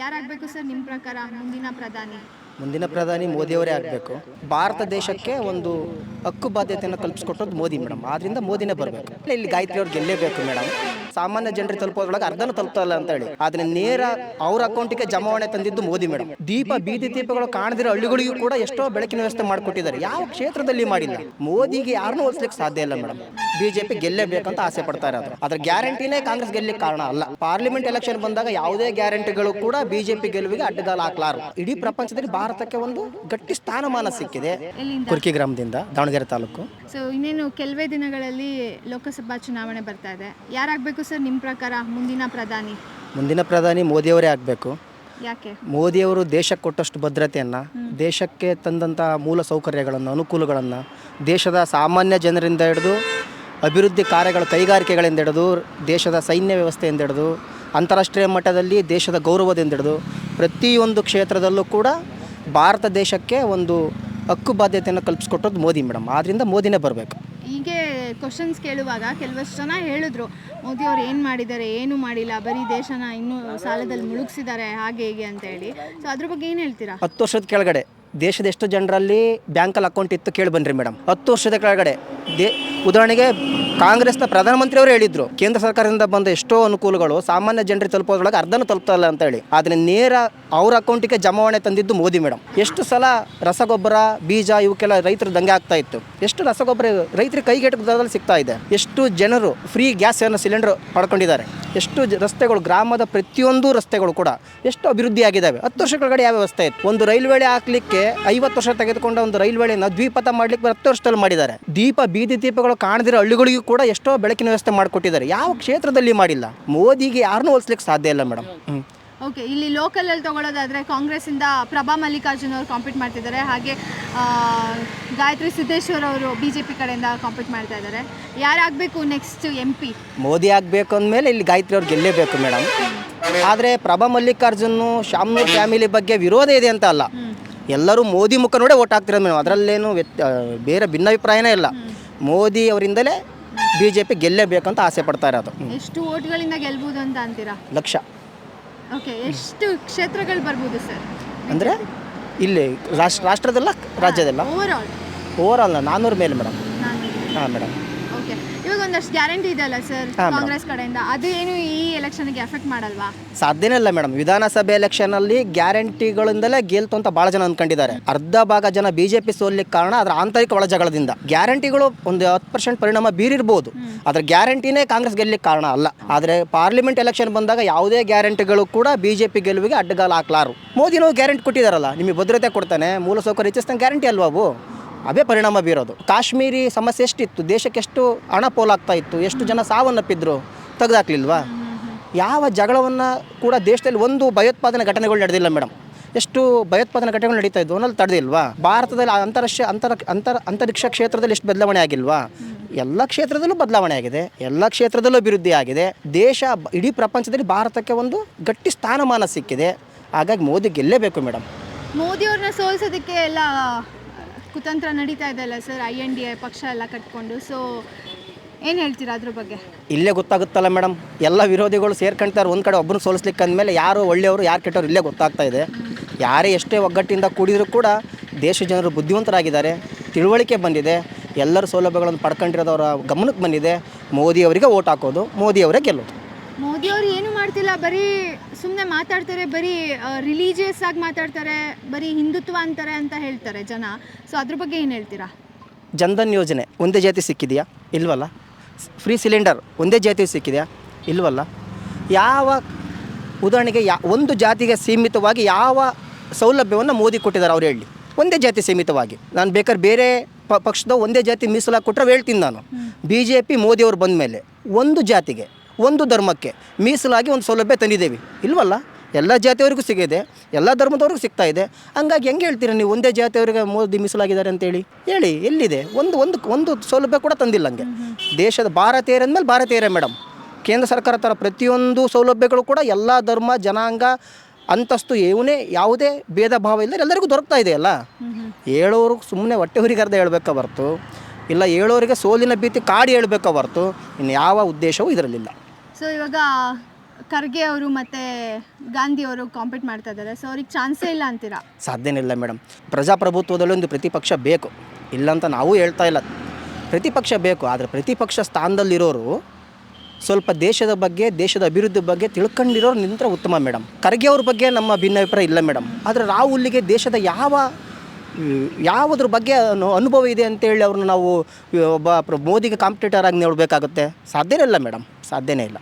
ಯಾರಾಗಬೇಕು sir ನಿಮ್ಮ ಪ್ರಕಾರ ಮುಂದಿನ ಪ್ರಧಾನಿ? ಮುಂದಿನ ಪ್ರಧಾನಿ ಮೋದಿಯವರೇ ಆಗಬೇಕು. ಭಾರತ ದೇಶಕ್ಕೆ ಒಂದು ಹಕ್ಕು ಬಾಧ್ಯತೆಯನ್ನು ಕಲ್ಪಿಸ್ಕೊಟ್ಟೋದು ಮೋದಿ ಮೇಡಮ್. ಆದ್ರಿಂದ ಮೋದಿನೇ ಬರಬೇಕು. ಇಲ್ಲಿ ಗಾಯತ್ರಿ ಅವ್ರು ಗೆಲ್ಲೇಬೇಕು ಮೇಡಮ್. ಸಾಮಾನ್ಯ ಜನರಿಗೆ ತಲುಪೋದ್ರೊಳಗೆ ಅರ್ಧನೂ ತಲುಪ್ತಲ್ಲ ಅಂತ ಹೇಳಿ. ಆದ್ರೆ ನೇರ ಅವ್ರ ಅಕೌಂಟಿಗೆ ಜಮಾವಣೆ ತಂದಿದ್ದು ಮೋದಿ ಮೇಡಮ್. ದೀಪ, ಬೀದಿ ದೀಪಗಳು ಕಾಣದಿರೋ ಹಳ್ಳಿಗಳಿಗೂ ಕೂಡ ಎಷ್ಟೋ ಬೆಳಕಿನ ವ್ಯವಸ್ಥೆ ಮಾಡಿಕೊಟ್ಟಿದ್ದಾರೆ. ಯಾವ ಕ್ಷೇತ್ರದಲ್ಲಿ ಮಾಡಿಲ್ಲ. ಮೋದಿಗೆ ಯಾರನ್ನೂ ಹೋಲಿಸ್ಲಿಕ್ಕೆ ಸಾಧ್ಯ ಇಲ್ಲ ಮೇಡಮ್. ಬಿಜೆಪಿ ಗೆಲ್ಲೇಬೇಕಂತ ಆಸೆ ಪಡ್ತಾ ಇರೋದು. ಅದ್ರ ಗ್ಯಾರಂಟಿನೇ ಕಾಂಗ್ರೆಸ್ ಗೆಲ್ಲಕ್ಕೆ ಕಾರಣ ಅಲ್ಲ. ಪಾರ್ಲಿಮೆಂಟ್ ಎಲೆಕ್ಷನ್ ಬಂದಾಗ ಯಾವುದೇ ಗ್ಯಾರಂಟಿಗಳು ಕೂಡ ಬಿಜೆಪಿ ಗೆಲುವಿಗೆ ಅಡ್ಡಗಾಲ ಹಾಕ್ಲಾರು ಇಡೀ ಪ್ರಪಂಚದಲ್ಲಿ ಭಾರತಕ್ಕೆ ಒಂದು ಗಟ್ಟಿ ಸ್ಥಾನಮಾನ ಸಿಕ್ಕಿದೆ. ಕುರ್ಕಿ ಗ್ರಾಮದಿಂದ ದಾವಣಗೆರೆ ತಾಲೂಕು. ಸೊ ಇನ್ನೇನು ಕೆಲವೇ ದಿನಗಳಲ್ಲಿ ಲೋಕಸಭಾ ಚುನಾವಣೆ ಬರ್ತಾ ಇದೆ. ಯಾರಾಗಬೇಕು ಸರ್ ನಿಮ್ಮ ಪ್ರಕಾರ ಮುಂದಿನ ಪ್ರಧಾನಿ? ಮುಂದಿನ ಪ್ರಧಾನಿ ಮೋದಿಯವರೇ ಆಗಬೇಕು. ಯಾಕೆ? ಮೋದಿಯವರು ದೇಶಕ್ಕೆ ಕೊಟ್ಟಷ್ಟು ಭದ್ರತೆಯನ್ನು ದೇಶಕ್ಕೆ ತಂದಂಥ ಮೂಲ ಸೌಕರ್ಯಗಳನ್ನು ಅನುಕೂಲಗಳನ್ನು ದೇಶದ ಸಾಮಾನ್ಯ ಜನರಿಂದ ಹಿಡಿದು ಅಭಿವೃದ್ಧಿ ಕಾರ್ಯಗಳು ಕೈಗಾರಿಕೆಗಳಿಂದ ಹಿಡಿದು ದೇಶದ ಸೈನ್ಯ ವ್ಯವಸ್ಥೆಯಿಂದ ಹಿಡಿದು ಅಂತಾರಾಷ್ಟ್ರೀಯ ಮಟ್ಟದಲ್ಲಿ ದೇಶದ ಗೌರವದಿಂದ ಹಿಡಿದು ಪ್ರತಿಯೊಂದು ಕ್ಷೇತ್ರದಲ್ಲೂ ಕೂಡ ಭಾರತ ದೇಶಕ್ಕೆ ಒಂದು ಹಕ್ಕು ಬಾಧ್ಯತೆಯನ್ನು ಕಲ್ಪಿಸ್ಕೊಟ್ಟದ್ದು ಮೋದಿ ಮೇಡಮ್. ಆದ್ದರಿಂದ ಮೋದಿನೇ ಬರಬೇಕು. ಹೀಗೆ ಕ್ವಶನ್ಸ್ ಕೇಳುವಾಗ ಕೆಲವಷ್ಟು ಜನ ಹೇಳಿದ್ರು ಮೋದಿ ಅವರು ಏನು ಮಾಡಿದ್ದಾರೆ ಏನು ಮಾಡಿಲ್ಲ ಬರೀ ದೇಶನ ಇನ್ನೂ ಸಾಲದಲ್ಲಿ ಮುಳುಗಿಸಿದ್ದಾರೆ ಹಾಗೆ ಹೀಗೆ ಅಂತ ಹೇಳಿ. ಸೊ ಅದ್ರ ಬಗ್ಗೆ ಏನು ಹೇಳ್ತೀರಾ? ಹತ್ತು ವರ್ಷದ ಕೆಳಗಡೆ ದೇಶದ ಎಷ್ಟು ಜನರಲ್ಲಿ ಬ್ಯಾಂಕಲ್ಲಿ ಅಕೌಂಟ್ ಇತ್ತು ಕೇಳಿ ಬನ್ನಿರಿ ಮೇಡಮ್. ಹತ್ತು ವರ್ಷದ ಕೆಳಗಡೆ ದೇ ಉದಾಹರಣೆಗೆ ಕಾಂಗ್ರೆಸ್ನ ಪ್ರಧಾನಮಂತ್ರಿಯವರು ಹೇಳಿದ್ರು, ಕೇಂದ್ರ ಸರ್ಕಾರದಿಂದ ಬಂದ ಎಷ್ಟೋ ಅನುಕೂಲಗಳು ಸಾಮಾನ್ಯ ಜನರಿಗೆ ತಲುಪೋದ್ರೊಳಗೆ ಅರ್ಧನೂ ತಲುಪ್ತಲ್ಲ ಅಂತ ಹೇಳಿ. ಆದರೆ ನೇರ ಅವ್ರ ಅಕೌಂಟಿಗೆ ಜಮಾವಣೆ ತಂದಿದ್ದು ಮೋದಿ ಮೇಡಮ್ ಎಷ್ಟು ಸಲ ರಸಗೊಬ್ಬರ, ಬೀಜ ಇವಕ್ಕೆಲ್ಲ ರೈತರು ದಂಗೆ ಆಗ್ತಾ ಇತ್ತು. ಎಷ್ಟು ರಸಗೊಬ್ಬರ ರೈತರಿಗೆ ಕೈಗೆಟಕ ದರದಲ್ಲಿ ಸಿಗ್ತಾ ಇದೆ. ಎಷ್ಟು ಜನರು ಫ್ರೀ ಗ್ಯಾಸ್ ಸಿಲಿಂಡರ್ ಪಡ್ಕೊಂಡಿದ್ದಾರೆ ಎಷ್ಟು ರಸ್ತೆಗಳು, ಗ್ರಾಮದ ಪ್ರತಿಯೊಂದು ರಸ್ತೆಗಳು ಕೂಡ ಎಷ್ಟು ಅಭಿವೃದ್ಧಿ ಆಗಿದ್ದಾವೆ ಹತ್ತು ವರ್ಷ ಕೆಳಗಡೆ ಯಾವ ವ್ಯವಸ್ಥೆ ಇತ್ತು? ಒಂದು ರೈಲ್ವೆ ಹಾಕ್ಲಿಕ್ಕೆ ಐವತ್ತು ವರ್ಷ ತೆಗೆದುಕೊಂಡ ಒಂದು ರೈಲ್ವೆನ ದ್ವಿಪಥ ಮಾಡ್ಲಿಕ್ಕೆ ಹತ್ತು ವರ್ಷದಲ್ಲಿ ಮಾಡಿದ್ದಾರೆ. ದೀಪ ಬೀದಿ ದೀಪಗಳು ಕಾಣದಿರೋ ಹಳ್ಳಿಗಳಿಗೂ ಕೂಡ ಎಷ್ಟೋ ಬೆಳಕಿನ ವ್ಯವಸ್ಥೆ ಮಾಡಿಕೊಟ್ಟಿದ್ದಾರೆ. ಯಾವ ಕ್ಷೇತ್ರದಲ್ಲಿ ಮಾಡಿಲ್ಲ. ಮೋದಿಗೆ ಯಾರನ್ನೂ ಹೋಲಿಸ್ಲಿಕ್ಕೆ ಸಾಧ್ಯ ಇಲ್ಲ ಮೇಡಮ್. ಹ್ಞೂ ಓಕೆ ಇಲ್ಲಿ ಲೋಕಲಲ್ಲಿ ತಗೊಳ್ಳೋದಾದರೆ ಕಾಂಗ್ರೆಸ್ಸಿಂದ ಪ್ರಭಾ ಮಲ್ಲಿಕಾರ್ಜುನ್ ಅವರು ಕಾಂಪೀಟ್ ಮಾಡ್ತಿದ್ದಾರೆ. ಹಾಗೆ ಗಾಯತ್ರಿ ಸಿದ್ದೇಶ್ವರ್ ಅವರು ಬಿ ಜೆ ಪಿ ಕಡೆಯಿಂದ ಕಾಂಪೀಟ್ ಮಾಡ್ತಾ ಇದ್ದಾರೆ. ಯಾರಾಗಬೇಕು ನೆಕ್ಸ್ಟ್ ಎಂ ಪಿ ಮೋದಿ ಆಗಬೇಕು ಅಂದಮೇಲೆ ಇಲ್ಲಿ ಗಾಯತ್ರಿ ಅವ್ರು ಗೆಲ್ಲೇಬೇಕು ಮೇಡಮ್. ಆದರೆ ಪ್ರಭಾ ಮಲ್ಲಿಕಾರ್ಜುನ್ ಶಾಮ್ನೂರ್ ಫ್ಯಾಮಿಲಿ ಬಗ್ಗೆ ವಿರೋಧ ಇದೆ ಅಂತ ಅಲ್ಲ. ಎಲ್ಲರೂ ಮೋದಿ ಮುಖ ನೋಡೇ ಓಟ್ ಹಾಕ್ತಿರೋದು ಮೇಡಮ್. ಅದರಲ್ಲೇನು ವ್ಯತ್ಯ ಬೇರೆ ಭಿನ್ನಾಭಿಪ್ರಾಯನೇ ಇಲ್ಲ. ಮೋದಿ ಅವರಿಂದಲೇ ಬಿ ಜೆ ಪಿ ಗೆಲ್ಲೇಬೇಕಂತ ಆಸೆ ಪಡ್ತಾ ಇರೋದು. ಎಷ್ಟು ಓಟ್ಗಳಿಂದ ಗೆಲ್ಬಹುದು ಅಂತ ಅಂತೀರಾ? ಲಕ್ಷ. ಓಕೆ ಎಷ್ಟು ಕ್ಷೇತ್ರಗಳು ಬರ್ಬೋದು ಸರ್? ಅಂದರೆ ಇಲ್ಲಿ ರಾಷ್ಟ್ರ ರಾಷ್ಟ್ರದಲ್ಲ ರಾಜ್ಯದಲ್ಲ? ಓವರ್ ಆಲ್ ನಾನ್ನೂರು ಮೇಲೆ ಮೇಡಮ್ ಹಾಂ ಮೇಡಮ್ ಒಂದಷ್ಟು ಗ್ಯಾರಂಟಿ ಇದೆ ಅಲ್ಲ ಸರ್ ಹಾ, madam. ಕಾಂಗ್ರೆಸ್ ಕಡೆಯಿಂದ? ಅದು ಏನು ಈ ಎಲೆಕ್ಷನ್ಗೆ ಎಫೆಕ್ಟ್ ಮಾಡಲ್ವಾ? ಸಾಧ್ಯನೇ ಇಲ್ಲ ಮೇಡಮ್ ವಿಧಾನಸಭೆ ಎಲೆಕ್ಷನಲ್ಲಿ ಗ್ಯಾರಂಟಿಗಳಿಂದಲೇ ಗೆಲ್ತು ಅಂತ ಬಹಳ ಜನ ಅಂದ್ಕೊಂಡಿದ್ದಾರೆ ಅರ್ಧ ಭಾಗ ಜನ ಬಿಜೆಪಿ ಸೋಲಿಕ್ಕೆ ಕಾರಣ ಅದರ ಆಂತರಿಕ ಒಳಜಗಳದಿಂದ ಗ್ಯಾರಂಟಿಗಳು ಒಂದು ಹತ್ತು ಪರ್ಸೆಂಟ್ ಪರಿಣಾಮ ಬೀರಿರ್ಬೋದು. ಅದ್ರ ಗ್ಯಾರಂಟಿನೇ ಕಾಂಗ್ರೆಸ್ ಗೆಲ್ಲಕ್ಕೆ ಕಾರಣ ಅಲ್ಲ. ಆದರೆ ಪಾರ್ಲಿಮೆಂಟ್ ಎಲೆಕ್ಷನ್ ಬಂದಾಗ ಯಾವುದೇ ಗ್ಯಾರಂಟಿಗಳು ಕೂಡ ಬಿಜೆಪಿ ಗೆಲುವಿಗೆ ಅಡ್ಡಗಾಲ ಹಾಕ್ಲಾರು ಮೋದಿನೂ ಗ್ಯಾರಂಟಿ ಕೊಟ್ಟಿದಾರಲ್ಲ ನಿಮಗೆ ಭದ್ರತೆ ಕೊಡ್ತಾನೆ ಮೂಲಸೌಕರ್ಯ ಹೆಚ್ಚಿಸ್ತಾನೆ ಗ್ಯಾರಂಟಿ ಅಲ್ವಾ ಅವು? ಅವೇ ಪರಿಣಾಮ ಬೀರೋದು. ಕಾಶ್ಮೀರಿ ಸಮಸ್ಯೆ ಎಷ್ಟಿತ್ತು? ದೇಶಕ್ಕೆ ಎಷ್ಟು ಹಣ ಪೋಲಾಗ್ತಾ ಇತ್ತು? ಎಷ್ಟು ಜನ ಸಾವನ್ನಪ್ಪಿದ್ರು? ತೆಗೆದಾಕ್ಲಿಲ್ವಾ? ಯಾವ ಜಗಳವನ್ನು ಕೂಡ ದೇಶದಲ್ಲಿ ಒಂದು ಭಯೋತ್ಪಾದನೆ ಘಟನೆಗಳು ನಡೆದಿಲ್ಲ ಮೇಡಮ್ ಎಷ್ಟು ಭಯೋತ್ಪಾದನೆ ಘಟನೆಗಳು ನಡೀತಾ ಇದ್ವು ಅನ್ನೋದು ತಡೆದಿಲ್ವಾ? ಭಾರತದಲ್ಲಿ ಅಂತಾರಾಷ್ಟ್ರೀಯ ಅಂತರ ಅಂತರ, ಅಂತರಿಕ್ಷ ಕ್ಷೇತ್ರದಲ್ಲಿ ಎಷ್ಟು ಬದಲಾವಣೆ ಆಗಿಲ್ವಾ? ಎಲ್ಲ ಕ್ಷೇತ್ರದಲ್ಲೂ ಬದಲಾವಣೆ ಆಗಿದೆ. ಎಲ್ಲ ಕ್ಷೇತ್ರದಲ್ಲೂ ಅಭಿವೃದ್ಧಿ ಆಗಿದೆ. ದೇಶ ಇಡೀ ಪ್ರಪಂಚದಲ್ಲಿ ಭಾರತಕ್ಕೆ ಒಂದು ಗಟ್ಟಿ ಸ್ಥಾನಮಾನ ಸಿಕ್ಕಿದೆ. ಹಾಗಾಗಿ ಮೋದಿ ಗೆಲ್ಲೇಬೇಕು ಮೇಡಮ್ ಮೋದಿ ಅವ್ರನ್ನ ಸೋಲ್ಸೋದಕ್ಕೆ ಎಲ್ಲ ಕುತಂತ್ರ ನಡೀತಾ ಇದೆ ಅಲ್ಲ sir? I N D A ಪಕ್ಷ ಎಲ್ಲ ಕಟ್ಕೊಂಡು. ಸೊ ಏನು ಹೇಳ್ತೀರಾ ಅದ್ರ ಬಗ್ಗೆ? ಇಲ್ಲೇ ಗೊತ್ತಾಗುತ್ತಲ್ಲ ಮೇಡಮ್. ಎಲ್ಲ ವಿರೋಧಿಗಳು ಸೇರ್ಕೊಂತಾರೆ ಒಂದು ಕಡೆ ಒಬ್ಬರು ಸೋಲಿಸ್ಲಿಕ್ಕೆ ಅಂದಮೇಲೆ ಯಾರು ಒಳ್ಳೆಯವರು, ಯಾರು ಕೆಟ್ಟವರು ಇಲ್ಲೇ ಗೊತ್ತಾಗ್ತಾ ಇದೆ. ಯಾರೇ ಎಷ್ಟೇ ಒಗ್ಗಟ್ಟಿಂದ ಕೂಡಿದರೂ ಕೂಡ ದೇಶ ಜನರು ಬುದ್ಧಿವಂತರಾಗಿದ್ದಾರೆ. ತಿಳುವಳಿಕೆ ಬಂದಿದೆ. ಎಲ್ಲರ ಸೌಲಭ್ಯಗಳನ್ನು ಪಡ್ಕೊಂಡಿರೋದವರ ಗಮನಕ್ಕೆ ಬಂದಿದೆ. ಮೋದಿಯವರಿಗೆ ಓಟ್ ಹಾಕೋದು, ಮೋದಿಯವರೇ ಗೆಲ್ಲೋದು. ಮೋದಿ ಅವರು ಏನು ಮಾಡ್ತಿಲ್ಲ ಬರೀ ಸುಮ್ಮನೆ ಮಾತಾಡ್ತಾರೆ ಬರೀ ರಿಲೀಜಿಯಸ್ ಆಗಿ ಮಾತಾಡ್ತಾರೆ ಬರೀ ಹಿಂದುತ್ವ ಅಂತಾರೆ ಅಂತ ಹೇಳ್ತಾರೆ ಜನ. ಸೊ ಅದ್ರ ಬಗ್ಗೆ ಏನು ಹೇಳ್ತೀರಾ? ಜನ್ಧನ್ ಯೋಜನೆ ಒಂದೇ ಜಾತಿ ಸಿಕ್ಕಿದೆಯಾ? ಇಲ್ವಲ್ಲ? ಫ್ರೀ ಸಿಲಿಂಡರ್ ಒಂದೇ ಜಾತಿ ಸಿಕ್ಕಿದೆಯಾ? ಇಲ್ವಲ್ಲ? ಯಾವ ಉದಾಹರಣೆಗೆ ಯಾ ಒಂದು ಜಾತಿಗೆ ಸೀಮಿತವಾಗಿ ಯಾವ ಸೌಲಭ್ಯವನ್ನು ಮೋದಿ ಕೊಟ್ಟಿದ್ದಾರೆ ಅವ್ರು ಹೇಳಿ. ಒಂದೇ ಜಾತಿ ಸೀಮಿತವಾಗಿ. ನಾನು ಬೇಕಾದ್ರೆ ಬೇರೆ ಪಕ್ಷದ ಒಂದೇ ಜಾತಿ ಮೀಸಲಾಗಿ ಕೊಟ್ಟರೆ ಹೇಳ್ತೀನಿ ನಾನು. ಬಿ ಜೆ ಪಿ ಮೋದಿಯವರು ಬಂದ ಮೇಲೆ ಒಂದು ಜಾತಿಗೆ ಒಂದು ಧರ್ಮಕ್ಕೆ ಮೀಸಲಾಗಿ ಒಂದು ಸೌಲಭ್ಯ ತಂದಿದ್ದೇವೆ. ಇಲ್ವಲ್ಲ? ಎಲ್ಲ ಜಾತಿಯವರಿಗೂ ಸಿಗಿದೆ, ಎಲ್ಲ ಧರ್ಮದವ್ರಿಗೂ ಸಿಗ್ತಾ ಇದೆ. ಹಂಗಾಗಿ ಹೆಂಗೆ ಹೇಳ್ತೀರಾ ನೀವು? ಒಂದೇ ಜಾತಿಯವರಿಗೆ ಮೋದಿ ಮೀಸಲಾಗಿದ್ದಾರೆ ಅಂತೇಳಿ? ಹೇಳಿ, ಎಲ್ಲಿದೆ? ಒಂದು ಒಂದು ಒಂದು ಸೌಲಭ್ಯ ಕೂಡ ತಂದಿಲ್ಲ ಹಂಗೆ. ದೇಶದ ಭಾರತೀಯರ ಅಂದಮೇಲೆ ಭಾರತೀಯರೇ ಮೇಡಮ್ ಕೇಂದ್ರ ಸರ್ಕಾರ ಥರ ಪ್ರತಿಯೊಂದು ಸೌಲಭ್ಯಗಳು ಕೂಡ ಎಲ್ಲ ಧರ್ಮ, ಜನಾಂಗ, ಅಂತಸ್ತು ಏನೇ ಯಾವುದೇ ಭೇದ ಭಾವ ಇಲ್ಲದೆ ಎಲ್ಲರಿಗೂ ದೊರಕ್ತಾ ಇದೆಯಲ್ಲ ಹೇಳೋರು ಸುಮ್ಮನೆ ಹೊಟ್ಟೆ ಹುರಿಗರ್ದ ಹೇಳ್ಬೇಕಾ ಹೊರ್ತು? ಇಲ್ಲ ಹೇಳೋರಿಗೆ ಸೋಲಿನ ಭೀತಿ ಕಾಡಿ ಹೇಳಬೇಕಾ ಹೊರ್ತು? ಇನ್ನು ಯಾವ ಉದ್ದೇಶವೂ ಇದರಲ್ಲಿಲ್ಲ. ಸೊ ಇವಾಗ ಖರ್ಗೆ ಅವರು ಮತ್ತು ಗಾಂಧಿ ಅವರು ಕಾಂಪೀಟ್ ಮಾಡ್ತಾ ಇದ್ದಾರೆ. ಸೊ ಅವ್ರಿಗೆ ಚಾನ್ಸೇ ಇಲ್ಲ ಅಂತೀರಾ? ಸಾಧ್ಯನೇ ಇಲ್ಲ ಮೇಡಮ್. ಪ್ರಜಾಪ್ರಭುತ್ವದಲ್ಲಿ ಒಂದು ಪ್ರತಿಪಕ್ಷ ಬೇಕು. ಇಲ್ಲಂತ ನಾವು ಹೇಳ್ತಾ ಇಲ್ಲ. ಪ್ರತಿಪಕ್ಷ ಬೇಕು, ಆದರೆ ಪ್ರತಿಪಕ್ಷ ಸ್ಥಾನದಲ್ಲಿರೋರು ಸ್ವಲ್ಪ ದೇಶದ ಬಗ್ಗೆ, ದೇಶದ ಅಭಿವೃದ್ಧಿ ಬಗ್ಗೆ ತಿಳ್ಕೊಂಡಿರೋರು ನಿಂತರ ಉತ್ತಮ ಮೇಡಮ್. ಖರ್ಗೆ ಅವ್ರ ಬಗ್ಗೆ ನಮ್ಮ ಭಿನ್ನಾಭಿಪ್ರಾಯ ಇಲ್ಲ ಮೇಡಮ್. ಆದರೆ ರಾಹುಲ್ಗೆ ದೇಶದ ಯಾವ ಯಾವುದ್ರ ಬಗ್ಗೆ ಅನು- ಅನುಭವ ಇದೆ ಅಂತೇಳಿ ಅವ್ರನ್ನ ನಾವು, ಒಬ್ಬ ಮೋದಿಗೆ ಕಾಂಪಿಟೇಟರ್ ಆಗಿ ನೋಡಬೇಕಾಗುತ್ತೆ ಸಾಧ್ಯನೇ ಇಲ್ಲ ಮೇಡಮ್. ಸಾಧ್ಯನೇ ಇಲ್ಲ.